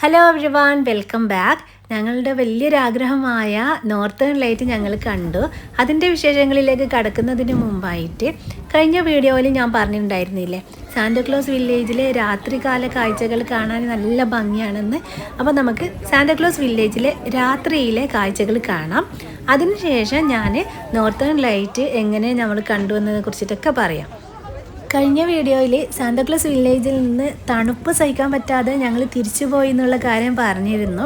Hello everyone welcome back ഞങ്ങളുടെ വലിയൊരാഗ്രഹമായ northern light ഞങ്ങൾ കണ്ടു. അതിന്റെ വിശേഷങ്ങളിലേക്ക് കടക്കുന്നതിന് മുമ്പായിട്ട് കഴിഞ്ഞ വീഡിയോയിൽ ഞാൻ പറഞ്ഞിട്ടുണ്ടായിരുന്നില്ലേ? സാന്റക്ലോസ് വില്ലേജിലെ രാത്രികാല കാഴ്ചകൾ കാണാൻ നല്ല ഭംഗിയാണെന്ന്. അപ്പോൾ നമുക്ക് സാന്റക്ലോസ് വില്ലേജിലെ രാത്രിയിലെ കാഴ്ചകൾ കാണാം. അതിനുശേഷം ഞാൻ നോർത്തേൺ ലൈറ്റ് എങ്ങനെ നമ്മൾ കണ്ടു എന്നതിനെ കുറിച്ചിട്ടൊക്കെ പറയാം. കഴിഞ്ഞ വീഡിയോയിൽ സാന്താക്ലോസ് വില്ലേജിൽ നിന്ന് തണുപ്പ് സഹിക്കാൻ പറ്റാതെ ഞങ്ങൾ തിരിച്ചു പോയി എന്നുള്ള കാര്യം പറഞ്ഞിരുന്നു.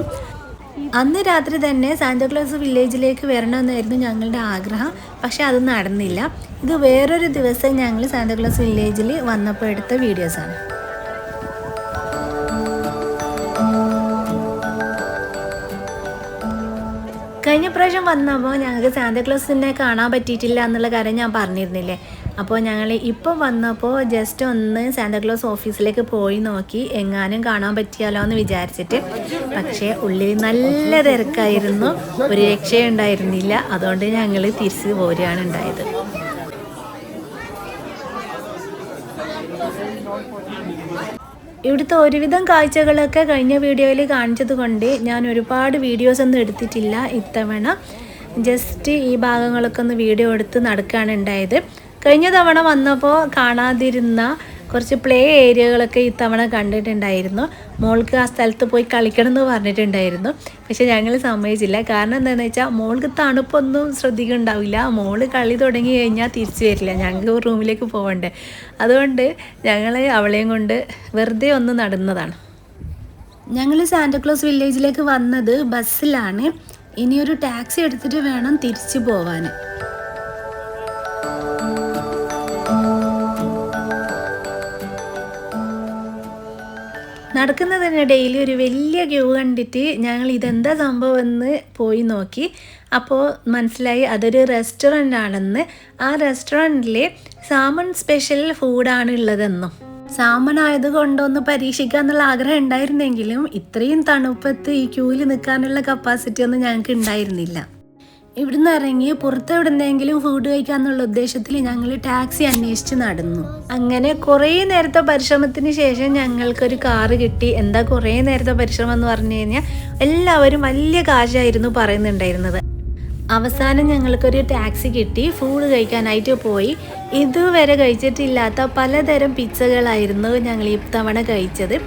അന്ന് രാത്രി തന്നെ സാന്താക്ലോസ് വില്ലേജിലേക്ക് വരണമെന്നായിരുന്നു ഞങ്ങളുടെ ആഗ്രഹം. പക്ഷെ അത് നടന്നില്ല. ഇത് വേറൊരു ദിവസം ഞങ്ങൾ സാന്താക്ലോസ് വില്ലേജിൽ വന്നപ്പോൾ എടുത്ത വീഡിയോസാണ് കഴിഞ്ഞ പ്രാവശ്യം വന്നപ്പോൾ ഞങ്ങൾക്ക് സാന്താക്ലോസിനെ കാണാൻ പറ്റിയിട്ടില്ല എന്നുള്ള കാര്യം ഞാൻ പറഞ്ഞിരുന്നില്ലേ? അപ്പോൾ ഞങ്ങൾ ഇപ്പം വന്നപ്പോൾ ജസ്റ്റ് ഒന്ന് സാന്താക്ലോസ് ഓഫീസിലേക്ക് പോയി നോക്കി. എങ്ങാനും കാണാൻ പറ്റിയാലോ എന്ന് വിചാരിച്ചിട്ട്. പക്ഷേ ഉള്ളിൽ നല്ല തിരക്കായിരുന്നു. ഒരു രക്ഷയുണ്ടായിരുന്നില്ല അതുകൊണ്ട് ഞങ്ങൾ തിരിച്ച് പോരുകയാണ് ഉണ്ടായത്. ഇവിടുത്തെ ഒരുവിധം കാഴ്ചകളൊക്കെ കഴിഞ്ഞ വീഡിയോയിൽ കാണിച്ചത് കൊണ്ട് ഞാൻ ഒരുപാട് വീഡിയോസ് ഒന്നും എടുത്തിട്ടില്ല ഇത്തവണ. ജസ്റ്റ് ഈ ഭാഗങ്ങളൊക്കെ ഒന്ന് വീഡിയോ എടുത്ത് നടക്കുകയാണ് ഉണ്ടായത്. കഴിഞ്ഞ തവണ വന്നപ്പോൾ കാണാതിരുന്ന കുറച്ച് പ്ലേ ഏരിയകളൊക്കെ ഇത്തവണ കണ്ടിട്ടുണ്ടായിരുന്നു. മോൾക്ക് ആ സ്ഥലത്ത് പോയി കളിക്കണം എന്ന് പറഞ്ഞിട്ടുണ്ടായിരുന്നു. പക്ഷെ ഞങ്ങൾ സമ്മതിച്ചില്ല. കാരണം എന്താണെന്ന് വെച്ചാൽ മോൾക്ക് തണുപ്പൊന്നും ശ്രദ്ധിക്കുന്നുണ്ടാവില്ല മോൾ കളി തുടങ്ങി കഴിഞ്ഞാൽ തിരിച്ചു വരില്ല. ഞങ്ങൾക്ക് റൂമിലേക്ക് പോകണ്ടേ അതുകൊണ്ട് ഞങ്ങൾ അവളെയും കൊണ്ട് വെറുതെ ഒന്ന് നടന്നതാണ്. ഞങ്ങൾ സാന്റക്ലോസ് വില്ലേജിലേക്ക് വന്നത് ബസ്സിലാണ്. ഇനിയൊരു ടാക്സി എടുത്തിട്ട് വേണം തിരിച്ചു പോവാൻ നടക്കുന്നതിനിടയിൽ ഒരു വലിയ ക്യൂ കണ്ടിട്ട് ഞങ്ങൾ ഇതെന്താ സംഭവം എന്ന് പോയി നോക്കി. അപ്പോൾ മനസ്സിലായി അതൊരു റെസ്റ്റോറന്റ് ആണെന്ന്. ആ റെസ്റ്റോറന്റിൽ സാമൺ സ്പെഷ്യൽ ഫുഡാണ് ഉള്ളതെന്നും. സാമൺ ആയതുകൊണ്ടൊന്ന് പരീക്ഷിക്കാന്നുള്ള ആഗ്രഹം ഉണ്ടായിരുന്നെങ്കിലും ഇത്രയും തണുപ്പത്ത് ഈ ക്യൂവിൽ നിൽക്കാനുള്ള കപ്പാസിറ്റി ഒന്നും ഞങ്ങൾക്ക് ഉണ്ടായിരുന്നില്ല. ഇവിടുന്ന് ഇറങ്ങി പുറത്ത് എവിടുന്നെങ്കിലും ഫുഡ് കഴിക്കാന്നുള്ള ഉദ്ദേശത്തിൽ ഞങ്ങൾ ടാക്സി അന്വേഷിച്ച് നടന്നു. അങ്ങനെ കുറേ നേരത്തെ പരിശ്രമത്തിന് ശേഷം ഞങ്ങൾക്കൊരു കാറ് കിട്ടി. എന്താ കുറേ നേരത്തെ പരിശ്രമം എന്ന് പറഞ്ഞു കഴിഞ്ഞാൽ എല്ലാവരും വലിയ കാശായിരുന്നു പറയുന്നുണ്ടായിരുന്നത്. അവസാനം ഞങ്ങൾക്കൊരു ടാക്സി കിട്ടി. ഫുഡ് കഴിക്കാനായിട്ട് പോയി. ഇതുവരെ കഴിച്ചിട്ടില്ലാത്ത പലതരം പിസ്സകളായിരുന്നു ഞങ്ങൾ ഈ തവണ കഴിച്ചത്.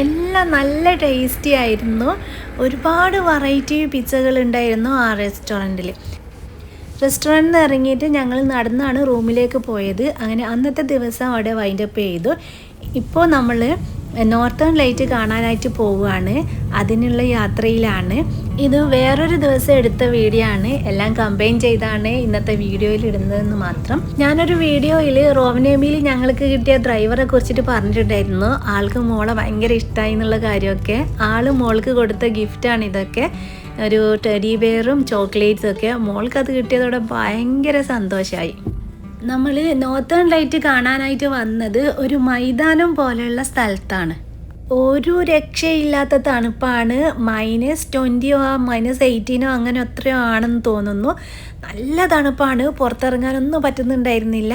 എല്ലാം നല്ല ടേസ്റ്റി ആയിരുന്നു. ഒരുപാട് വെറൈറ്റി പിസ്സകൾ ഉണ്ടായിരുന്നു ആ റെസ്റ്റോറന്റിൽ റെസ്റ്റോറന്റിൽ നിന്ന് ഇറങ്ങിയിട്ട് ഞങ്ങൾ നടന്നാണ് റൂമിലേക്ക് പോയത്. അങ്ങനെ അന്നത്തെ ദിവസം അവിടെ വൈൻഡപ്പ് ചെയ്തു. ഇപ്പോൾ നമ്മൾ നോർത്തേൺ ലൈറ്റ് കാണാനായിട്ട് പോവുകയാണ്. അതിനുള്ള യാത്രയിലാണ്. ഇത് വേറൊരു ദിവസം എടുത്ത വീഡിയോ ആണ്. എല്ലാം കമ്പൈൻ ചെയ്താണ് ഇന്നത്തെ വീഡിയോയിൽ ഇടുന്നതെന്ന് മാത്രം. ഞാനൊരു വീഡിയോയിൽ റോവനേമിയിൽ ഞങ്ങൾക്ക് കിട്ടിയ ഡ്രൈവറെ കുറിച്ചിട്ട് പറഞ്ഞിട്ടുണ്ടായിരുന്നു. ആൾക്ക് മോളെ ഭയങ്കര ഇഷ്ടമായി എന്നുള്ള കാര്യമൊക്കെ. ആൾ മോൾക്ക് കൊടുത്ത ഗിഫ്റ്റാണ് ഇതൊക്കെ. ഒരു ടെഡി ബെയറും ചോക്ലേറ്റ്സും ഒക്കെ. മോൾക്ക് അത് കിട്ടിയതോടെ ഭയങ്കര സന്തോഷമായി നമ്മൾ നോർത്തേൺ ലൈറ്റ് കാണാനായിട്ട് വന്നത് ഒരു മൈതാനം പോലെയുള്ള സ്ഥലത്താണ്. ഒരു രക്ഷയില്ലാത്ത തണുപ്പാണ്. മൈനസ് ട്വന്റിയോ മൈനസ് എയ്റ്റീനോ അങ്ങനെ എത്രയോ ആണെന്ന് തോന്നുന്നു. നല്ല തണുപ്പാണ്. പുറത്തിറങ്ങാനൊന്നും പറ്റുന്നുണ്ടായിരുന്നില്ല.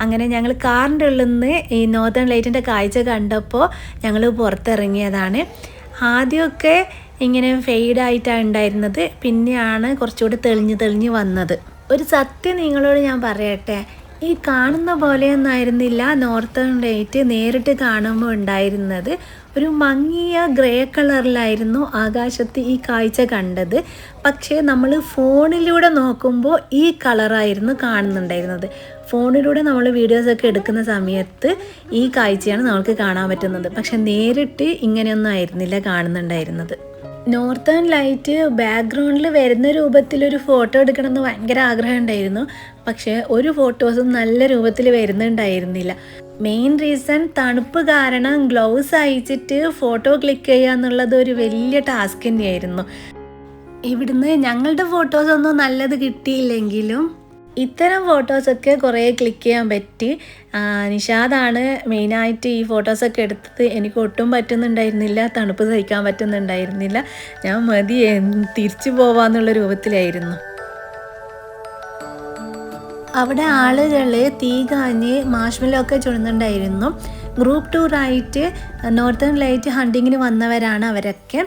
അങ്ങനെ ഞങ്ങൾ കാറിന്റെ ഉള്ളിൽ നിന്ന് ഈ നോർത്തേൺ ലൈറ്റിന്റെ കാഴ്ച കണ്ടപ്പോൾ ഞങ്ങൾ പുറത്തിറങ്ങിയതാണ്. ആദ്യമൊക്കെ ഇങ്ങനെ ഫെയ്ഡായിട്ടാണ് ഉണ്ടായിരുന്നത്. പിന്നെയാണ് കുറച്ചുകൂടി തെളിഞ്ഞ് തെളിഞ്ഞ് വന്നത്. ഒരു സത്യം നിങ്ങളോട് ഞാൻ പറയട്ടെ. ഈ കാണുന്ന പോലെയൊന്നും ആയിരുന്നില്ല നോർത്തേൺ ലൈറ്റ് നേരിട്ട് കാണുമ്പോൾ ഉണ്ടായിരുന്നത്. ഒരു മങ്ങിയ ഗ്രേ കളറിലായിരുന്നു ആകാശത്ത് ഈ കാഴ്ച കണ്ടത്. പക്ഷേ നമ്മൾ ഫോണിലൂടെ നോക്കുമ്പോൾ ഈ കളറായിരുന്നു കാണുന്നുണ്ടായിരുന്നത്. ഫോണിലൂടെ നമ്മൾ വീഡിയോസൊക്കെ എടുക്കുന്ന സമയത്ത് ഈ കാഴ്ചയാണ് നമുക്ക് കാണാൻ പറ്റുന്നത്. പക്ഷെ നേരിട്ട് ഇങ്ങനെയൊന്നും ആയിരുന്നില്ല കാണുന്നുണ്ടായിരുന്നത്. നോർത്തേൺ ലൈറ്റ് ബാക്ക്ഗ്രൗണ്ടിൽ വരുന്ന രൂപത്തിലൊരു ഫോട്ടോ എടുക്കണമെന്ന് ഭയങ്കര ആഗ്രഹം ഉണ്ടായിരുന്നു. പക്ഷേ ഒരു ഫോട്ടോസും നല്ല രൂപത്തിൽ വരുന്നുണ്ടായിരുന്നില്ല. മെയിൻ റീസൺ തണുപ്പ് കാരണം ഗ്ലൗസ് അയച്ചിട്ട് ഫോട്ടോ ക്ലിക്ക് ചെയ്യുക എന്നുള്ളത് ഒരു വലിയ ടാസ്ക് തന്നെയായിരുന്നു. ഇവിടുന്ന് ഞങ്ങളുടെ ഫോട്ടോസൊന്നും നല്ലത് കിട്ടിയില്ലെങ്കിലും ഇത്തരം ഫോട്ടോസൊക്കെ കുറേ ക്ലിക്ക് ചെയ്യാൻ പറ്റി. നിഷാദാണ് മെയിനായിട്ട് ഈ ഫോട്ടോസൊക്കെ എടുത്തത്. എനിക്ക് ഒട്ടും പറ്റുന്നുണ്ടായിരുന്നില്ല. തണുപ്പ് സഹിക്കാൻ പറ്റുന്നുണ്ടായിരുന്നില്ല. ഞാൻ മതി തിരിച്ചു പോവാന്നുള്ള രൂപത്തിലായിരുന്നു. അവിടെ ആളുകൾ തീ കാഞ്ഞ് മാഷ്മലൊക്കെ ചുടുന്നുണ്ടായിരുന്നു. ഗ്രൂപ്പ് ടൂറായിട്ട് നോർത്തേൺ ലൈറ്റ് ഹണ്ടിങ്ങിന് വന്നവരാണ് അവരൊക്കെ.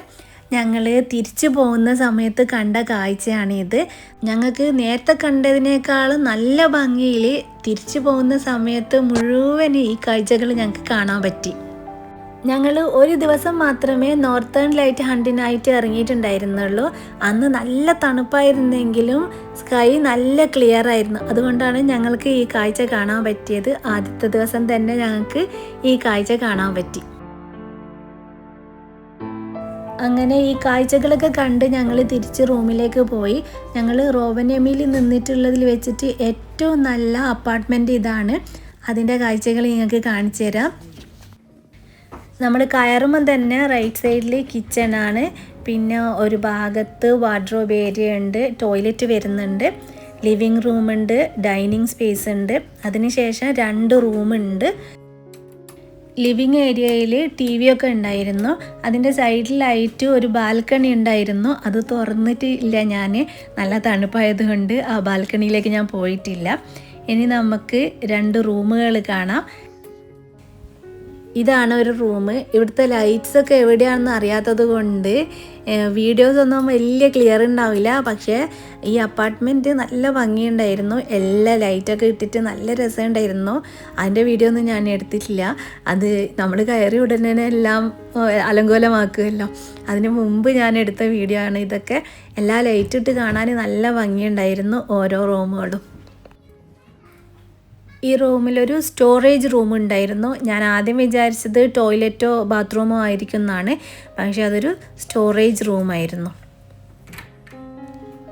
ഞങ്ങൾ തിരിച്ചു പോകുന്ന സമയത്ത് കണ്ട കാഴ്ചയാണിത്. ഞങ്ങൾക്ക് നേരത്തെ കണ്ടതിനേക്കാളും നല്ല ഭംഗിയിൽ തിരിച്ചു പോകുന്ന സമയത്ത് മുഴുവൻ ഈ കാഴ്ചകൾ ഞങ്ങൾക്ക് കാണാൻ പറ്റി. ഞങ്ങൾ ഒരു ദിവസം മാത്രമേ നോർത്തേൺ ലൈറ്റ് ഹണ്ടിനായിട്ട് ഇറങ്ങിയിട്ടുണ്ടായിരുന്നുള്ളൂ. അന്ന് നല്ല തണുപ്പായിരുന്നെങ്കിലും സ്കൈ നല്ല ക്ലിയർ ആയിരുന്നു. അതുകൊണ്ടാണ് ഞങ്ങൾക്ക് ഈ കാഴ്ച കാണാൻ പറ്റിയത്. ആദ്യത്തെ ദിവസം തന്നെ ഞങ്ങൾക്ക് ഈ കാഴ്ച കാണാൻ പറ്റി. അങ്ങനെ ഈ കാഴ്ചകളൊക്കെ കണ്ട് ഞങ്ങൾ തിരിച്ച് റൂമിലേക്ക് പോയി. ഞങ്ങൾ റോവനമിയിൽ നിന്നിട്ടുള്ളതിൽ വെച്ചിട്ട് ഏറ്റവും നല്ല അപ്പാർട്ട്മെന്റ് ഇതാണ്. അതിന്റെ കാഴ്ചകൾ നിങ്ങൾക്ക് കാണിച്ചു തരാം. നമ്മൾ കയറുമ്പം തന്നെ റൈറ്റ് സൈഡിൽ കിച്ചണാണ് പിന്നെ ഒരു ഭാഗത്ത് വാർഡ്രോബ് ഏരിയ ഉണ്ട് ടോയ്ലറ്റ് വരുന്നുണ്ട് ലിവിങ് റൂമുണ്ട് ഡൈനിങ് സ്പേസ് ഉണ്ട്. അതിനുശേഷം രണ്ട് റൂമുണ്ട് ലിവിങ് ഏരിയയിൽ ടി വി ഒക്കെ ഉണ്ടായിരുന്നു അതിന്റെ സൈഡിലായിട്ട് ഒരു ബാൽക്കണി ഉണ്ടായിരുന്നു. അത് തുറന്നിട്ടില്ല ഞാൻ നല്ല തണുപ്പായതുകൊണ്ട് ആ ബാൽക്കണിയിലേക്ക് ഞാൻ പോയിട്ടില്ല. ഇനി നമുക്ക് രണ്ട് റൂമുകൾ കാണാം. ഇതാണ് ഒരു റൂം ഇവിടുത്തെ ലൈറ്റ്സ് ഒക്കെ എവിടെയാണെന്ന് അറിയാത്തത് കൊണ്ട് വീഡിയോസ് ഒന്നും വലിയ ക്ലിയർ ഉണ്ടാവില്ല. പക്ഷേ ഈ അപ്പാർട്ട്മെന്റ് നല്ല ഭംഗിയുണ്ടായിരുന്നു. എല്ലാ ലൈറ്റൊക്കെ ഇട്ടിട്ട് നല്ല രസമുണ്ടായിരുന്നു. അതിന്റെ വീഡിയോ ഒന്നും ഞാൻ എടുത്തിട്ടില്ല. അത് നമ്മൾ കയറി ഉടനെ എല്ലാം അലങ്കോലമാക്കുമല്ലോ. അതിന് മുമ്പ് ഞാൻ എടുത്ത വീഡിയോ ആണ് ഇതൊക്കെ. എല്ലാ ലൈറ്റ് ഇട്ട് കാണാൻ നല്ല ഭംഗിയുണ്ടായിരുന്നു ഓരോ റൂമുകളും ഈ റൂമിലൊരു സ്റ്റോറേജ് റൂം ഉണ്ടായിരുന്നു. ഞാൻ ആദ്യം വിചാരിച്ചത് ടോയ്ലറ്റോ ബാത്റൂമോ ആയിരിക്കും എന്നാണ് പക്ഷെ അതൊരു സ്റ്റോറേജ് റൂമായിരുന്നു.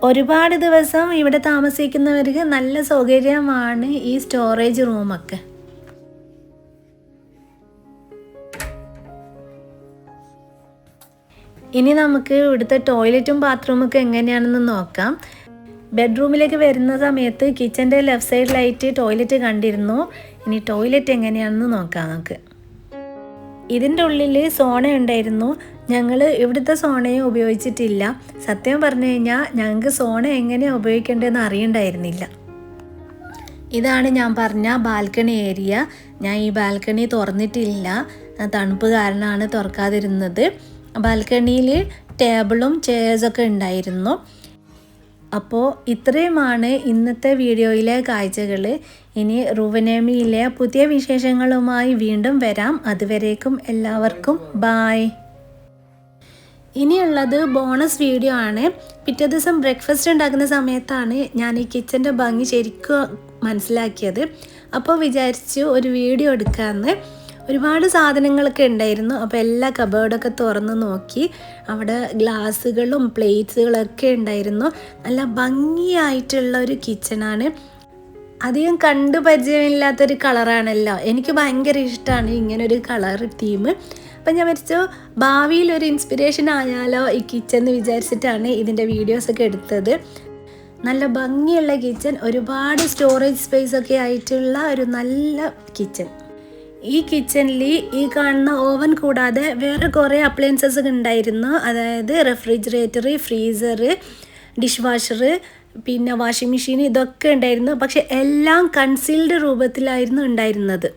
ഒരുപാട് ദിവസം ഇവിടെ താമസിക്കുന്നവർക്ക് നല്ല സൗകര്യമാണ് ഈ സ്റ്റോറേജ് റൂമൊക്കെ. ഇനി നമുക്ക് ഇവിടുത്തെ ടോയ്ലറ്റും ബാത്റൂമൊക്കെ എങ്ങനെയാണെന്ന് നോക്കാം. ബെഡ്റൂമിലേക്ക് വരുന്ന സമയത്ത് കിച്ചന്റെ ലെഫ്റ്റ് സൈഡിലായിട്ട് ടോയ്ലറ്റ് കണ്ടിരുന്നു. ഇനി ടോയ്ലറ്റ് എങ്ങനെയാണെന്ന് നോക്കാം നമുക്ക്. ഇതിന്റെ ഉള്ളിൽ സോണ ഉണ്ടായിരുന്നു. ഞങ്ങൾ ഇവിടുത്തെ സോണയെ ഉപയോഗിച്ചിട്ടില്ല. സത്യം പറഞ്ഞു കഴിഞ്ഞാൽ ഞങ്ങൾക്ക് സോണ എങ്ങനെയാണ് ഉപയോഗിക്കേണ്ടതെന്ന് അറിയണ്ടായിരുന്നില്ല. ഇതാണ് ഞാൻ പറഞ്ഞ ബാൽക്കണി ഏരിയ. ഞാൻ ഈ ബാൽക്കണി തുറന്നിട്ടില്ല. തണുപ്പ് കാരണമാണ് തുറക്കാതിരുന്നത്. ബാൽക്കണിയിൽ ടേബിളും ചെയർസൊക്കെ ഉണ്ടായിരുന്നു. അപ്പോൾ ഇത്രയുമാണ് ഇന്നത്തെ വീഡിയോയിലെ കാഴ്ചകൾ ഇനി റുവനേമിയിലെ പുതിയ വിശേഷങ്ങളുമായി വീണ്ടും വരാം. അതുവരേക്കും എല്ലാവർക്കും ബായ് ഇനിയുള്ളത് ബോണസ് വീഡിയോ ആണ്. പിറ്റേ ദിവസം ബ്രേക്ക്ഫാസ്റ്റ് ഉണ്ടാക്കുന്ന സമയത്താണ് ഞാൻ ഈ കിച്ചന്റെ ഭംഗി ശരിക്കും മനസ്സിലാക്കിയത്. അപ്പോൾ വിചാരിച്ചു ഒരു വീഡിയോ എടുക്കാമെന്ന് ഒരുപാട് സാധനങ്ങളൊക്കെ ഉണ്ടായിരുന്നു. അപ്പോൾ എല്ലാ കബേർഡൊക്കെ തുറന്ന് നോക്കി അവിടെ ഗ്ലാസ്സുകളും പ്ലേറ്റ്സുകളൊക്കെ ഉണ്ടായിരുന്നു. നല്ല ഭംഗിയായിട്ടുള്ള ഒരു കിച്ചണാണ് അധികം കണ്ടു പരിചയമില്ലാത്തൊരു കളറാണല്ലോ. എനിക്ക് ഭയങ്കര ഇഷ്ടമാണ് ഇങ്ങനൊരു കളർ തീം അപ്പം ഞാൻ വിചാരിച്ചു ഭാവിയിൽ ഒരു ഇൻസ്പിറേഷൻ ആയാലോ ഈ കിച്ചൺ എന്ന് വിചാരിച്ചിട്ടാണ് ഇതിന്റെ വീഡിയോസൊക്കെ എടുത്തത്. നല്ല ഭംഗിയുള്ള കിച്ചൺ ഒരുപാട് സ്റ്റോറേജ് സ്പേസ് ഒക്കെ ആയിട്ടുള്ള ഒരു നല്ല കിച്ചൺ ഈ കിച്ചണിൽ ഈ കാണുന്ന ഓവൻ കൂടാതെ വേറെ കുറേ അപ്ലയൻസസ് ഉണ്ടായിരുന്നു. അതായത് റെഫ്രിജറേറ്റർ ഫ്രീസർ ഡിഷ് വാഷർ പിന്നെ വാഷിംഗ് മെഷീൻ ഇതൊക്കെ ഉണ്ടായിരുന്നു. പക്ഷെ എല്ലാം കൺസീൽഡ് രൂപത്തിലായിരുന്നു ഉണ്ടായിരുന്നത്.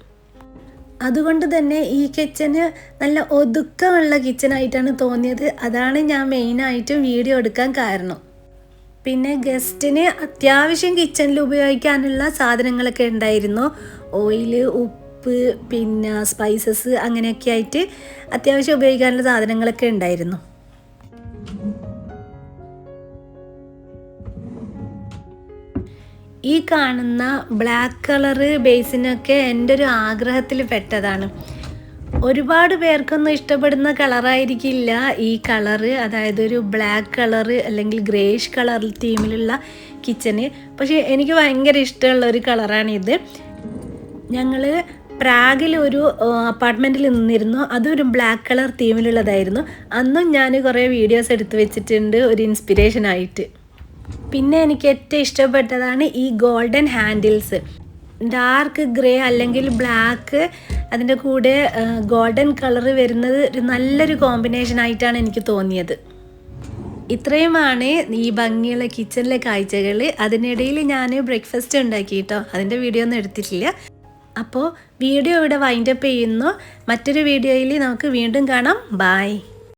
അതുകൊണ്ട് തന്നെ ഈ കിച്ചന് നല്ല ഒതുക്കമുള്ള കിച്ചനായിട്ടാണ് തോന്നിയത്. അതാണ് ഞാൻ മെയിനായിട്ടും വീഡിയോ എടുക്കാൻ കാരണം. പിന്നെ ഗസ്റ്റിന് അത്യാവശ്യം കിച്ചണിൽ ഉപയോഗിക്കാനുള്ള സാധനങ്ങളൊക്കെ ഉണ്ടായിരുന്നു. ഓയിൽ ഉപ്പ് പിന്നെ സ്പൈസസ് അങ്ങനെയൊക്കെ ആയിട്ട് അത്യാവശ്യം ഉപയോഗിക്കാനുള്ള സാധനങ്ങളൊക്കെ ഉണ്ടായിരുന്നു. ഈ കാണുന്ന ബ്ലാക്ക് കളറ് ബേസിനൊക്കെ എന്റെ ഒരു ആഗ്രഹത്തിൽ പെട്ടതാണ്. ഒരുപാട് പേർക്കൊന്നും ഇഷ്ടപ്പെടുന്ന കളറായിരിക്കില്ല ഈ കളറ് അതായത് ഒരു ബ്ലാക്ക് കളറ് അല്ലെങ്കിൽ ഗ്രേഷ് കളർ തീമിലുള്ള കിച്ചന് പക്ഷേ എനിക്ക് ഭയങ്കര ഇഷ്ടമുള്ള ഒരു കളറാണിത് ഞങ്ങൾ പ്രാഗിൽ ഒരു അപ്പാർട്ട്മെന്റിൽ നിന്നിരുന്നു. അതൊരു ബ്ലാക്ക് കളർ തീമിലുള്ളതായിരുന്നു അന്നും ഞാൻ കുറേ വീഡിയോസ് എടുത്തു വെച്ചിട്ടുണ്ട്. ഒരു ഇൻസ്പിറേഷൻ ആയിട്ട്. പിന്നെ എനിക്ക് ഏറ്റവും ഇഷ്ടപ്പെട്ടതാണ് ഈ ഗോൾഡൻ ഹാൻഡിൽസ് ഡാർക്ക് ഗ്രേ അല്ലെങ്കിൽ ബ്ലാക്ക് അതിന്റെ കൂടെ ഗോൾഡൻ കളർ വരുന്നത് ഒരു നല്ലൊരു കോമ്പിനേഷൻ ആയിട്ടാണ് എനിക്ക് തോന്നിയത്. ഇത്രയുമാണ് ഈ ഭംഗിയുള്ള കിച്ചണിലെ കാഴ്ചകൾ അതിനിടയിൽ ഞാൻ ബ്രേക്ക്ഫാസ്റ്റ് ഉണ്ടാക്കി കേട്ടോ അതിന്റെ വീഡിയോ ഒന്നും എടുത്തിട്ടില്ല. അപ്പോൾ വീഡിയോ ഇവിടെ വൈൻഡപ്പ് ചെയ്യുന്നു. മറ്റൊരു വീഡിയോയിൽ നമുക്ക് വീണ്ടും കാണാം. ബായ്